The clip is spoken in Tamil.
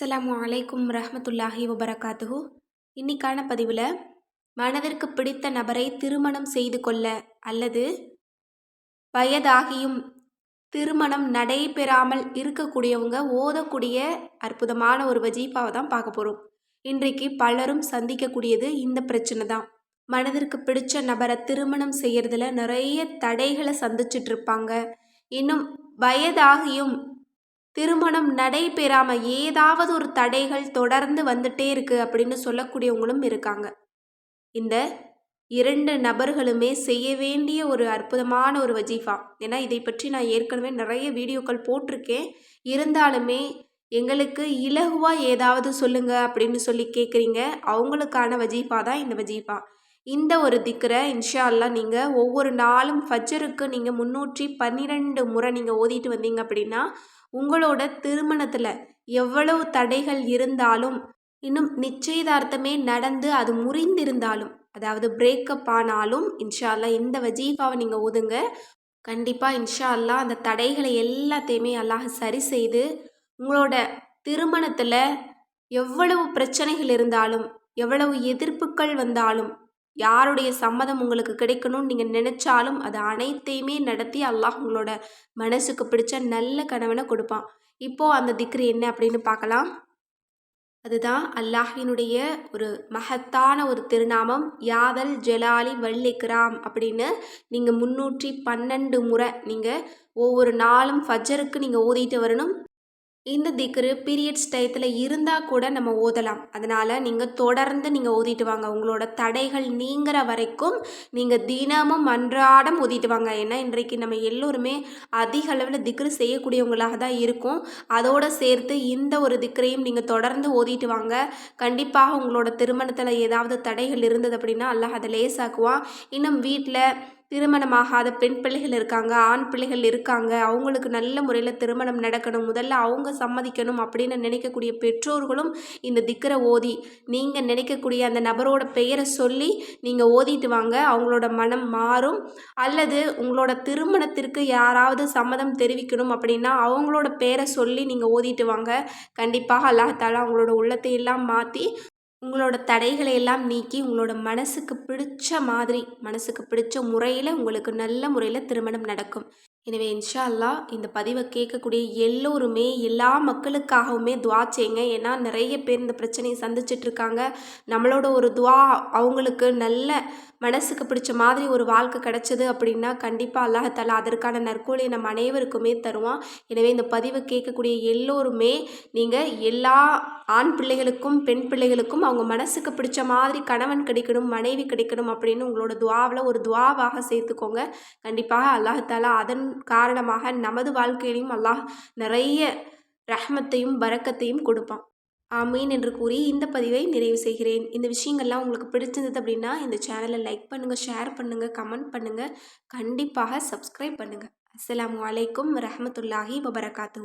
அஸ்லாம் அலைக்கும் ரஹமத்துல்லாஹி வபரகாத்துஹு. இன்னைக்கான பதிவில் மனதிற்கு பிடித்த நபரை திருமணம் செய்து கொள்ள அல்லது வயதாகியும் திருமணம் நடைபெறாமல் இருக்கக்கூடியவங்க ஓதக்கூடிய அற்புதமான ஒரு வஜீஃபாவை தான் பார்க்க போகிறோம் இன்றைக்கு பலரும் சந்திக்கக்கூடியது இந்த பிரச்சனை தான். மனதிற்கு பிடிச்ச நபரை திருமணம் செய்கிறதுல நிறைய தடைகளை சந்திச்சிட்ருப்பாங்க இன்னும் வயதாகியும் திருமணம் நடைபெறாமல் ஏதாவது ஒரு தடைகள் தொடர்ந்து வந்துட்டே இருக்குது அப்படின்னு சொல்லக்கூடியவங்களும் இருக்காங்க. இந்த இரண்டு நபர்களுமே செய்ய வேண்டிய ஒரு அற்புதமான ஒரு வஜீஃபா. ஏன்னா இதை பற்றி நான் ஏற்கனவே நிறைய வீடியோக்கள் போட்டிருக்கேன். இருந்தாலுமே எங்களுக்கு இலகுவாக ஏதாவது சொல்லுங்க அப்படின்னு சொல்லி கேட்குறீங்க அவங்களுக்கான வஜீஃபா தான் இந்த வஜீஃபா. இந்த ஒரு திக்கரை இன்ஷா அல்லா நீங்கள் ஒவ்வொரு நாளும் ஃபஜருக்கு நீங்கள் முன்னூற்றி பன்னிரெண்டு முறை நீங்கள் ஓதிட்டு வந்தீங்க அப்படின்னா உங்களோட திருமணத்தில் எவ்வளவு தடைகள் இருந்தாலும் இன்னும் நிச்சயதார்த்தமே நடந்து அது முறிந்திருந்தாலும் அதாவது பிரேக்கப் ஆனாலும் இன்ஷா அல்லா இந்த வஜீஃபாவை நீங்கள் ஒதுங்க. கண்டிப்பாக இன்ஷா அல்லா அந்த தடைகளை எல்லாத்தையுமே அல்லாஹ் சரி செய்து உங்களோட திருமணத்தில் எவ்வளவு பிரச்சனைகள் இருந்தாலும் எவ்வளவு எதிர்ப்புகள் வந்தாலும் யாருடைய சம்மதம் உங்களுக்கு கிடைக்கணும்னு நீங்கள் நினச்சாலும் அது அனைத்தையுமே நடத்தி அல்லாஹ் உங்களோட மனசுக்கு பிடிச்ச நல்ல கணவனை கொடுப்பான். இப்போது அந்த திக்ரு என்ன அப்படின்னு பார்க்கலாம். அதுதான் அல்லாஹினுடைய ஒரு மகத்தான ஒரு திருநாமம் யாதல் ஜலாலி வல்லிக்ராம் அப்படின்னு நீங்கள் முன்னூற்றி பன்னெண்டு முறை நீங்கள் ஒவ்வொரு நாளும் ஃபஜருக்கு நீங்கள் ஓதிட்டு வரணும். இந்த திக்ரு பீரியட்ஸ் டயத்தில் இருந்தால் கூட நம்ம ஓதலாம். அதனால் நீங்கள் தொடர்ந்து நீங்கள் ஓதிட்டு வாங்க. உங்களோட தடைகள் நீங்கிற வரைக்கும் நீங்கள் தினமும் அன்றாடம் ஓதிட்டு வாங்க. ஏன்னா இன்றைக்கு நம்ம எல்லோருமே அதிக அளவில் திக்ரு செய்யக்கூடியவங்களாக தான் இருக்கும். அதோடு சேர்த்து இந்த ஒரு திக்ரையும் நீங்கள் தொடர்ந்து ஓதிட்டு வாங்க. கண்டிப்பாக உங்களோட திருமணத்தில் ஏதாவது தடைகள் இருந்தது அப்படின்னா அல்லாஹ் அதை லேசாக்குவான். இன்னும் வீட்டில் திருமணமாகாத பெண் பிள்ளைகள் இருக்காங்க ஆண் பிள்ளைகள் இருக்காங்க. அவங்களுக்கு நல்ல முறையில் திருமணம் நடக்கணும். முதல்ல அவங்க சம்மதிக்கணும் அப்படின்னு நினைக்கக்கூடிய பெற்றோர்களும் இந்த திக்கரை ஓதி நீங்கள் நினைக்கக்கூடிய அந்த நபரோட பெயரை சொல்லி நீங்கள் ஓதிட்டு வாங்க. அவங்களோட மனம் மாறும். அல்லது உங்களோட திருமணத்திற்கு யாராவது சம்மதம் தெரிவிக்கணும் அப்படின்னா அவங்களோட பேரை சொல்லி நீங்கள் ஓதிட்டு வாங்க. கண்டிப்பாக அல்லாஹால அவங்களோட உள்ளத்தை எல்லாம் மாற்றி உங்களோட தடைகளை எல்லாம் நீக்கி உங்களோட மனசுக்கு பிடிச்ச மாதிரி மனசுக்கு பிடிச்ச முறையில் உங்களுக்கு நல்ல முறையில் திருமணம் நடக்கும். எனவே இன்ஷா அல்லா இந்த பதிவை கேட்கக்கூடிய எல்லோருமே எல்லா மக்களுக்காகவுமே துவா செய்யுங்க. ஏன்னா நிறைய பேர் இந்த பிரச்சனையை சந்திச்சிட்ருக்காங்க நம்மளோட ஒரு துவா அவங்களுக்கு நல்ல மனசுக்கு பிடிச்ச மாதிரி ஒரு வாழ்க்கை கிடச்சிது அப்படின்னா கண்டிப்பாக அல்லாஹத்தாலா அதற்கான நற்கூலியை நம்ம அனைவருக்குமே தருவான். எனவே இந்த பதிவை கேட்கக்கூடிய எல்லோருமே நீங்கள் எல்லா ஆண் பிள்ளைகளுக்கும் பெண் பிள்ளைகளுக்கும் அவங்க மனசுக்கு பிடிச்ச மாதிரி கணவன் கிடைக்கணும் மனைவி கிடைக்கணும் அப்படின்னு உங்களோட துவாவில் ஒரு துவாவாக சேர்த்துக்கோங்க. கண்டிப்பாக அல்லாஹாலா அதன் காரணமாக நமது வாழ்க்கையிலையும் அல்லாஹ் நிறைய ரஹ்மத்தையும் பறக்கத்தையும் கொடுப்பான். ஆமீன் என்று கூறி இந்த பதிவை நிறைவு செய்கிறேன். இந்த விஷயங்கள்லாம் உங்களுக்கு பிடிச்சிருந்தது அப்படின்னா இந்த சேனலை லைக் பண்ணுங்கள் ஷேர் பண்ணுங்கள் கமெண்ட் பண்ணுங்கள் கண்டிப்பாக சப்ஸ்கிரைப் பண்ணுங்கள் அஸ்லாம் வலைக்கம் ரஹமத்துல்லாஹி வபரகாத்து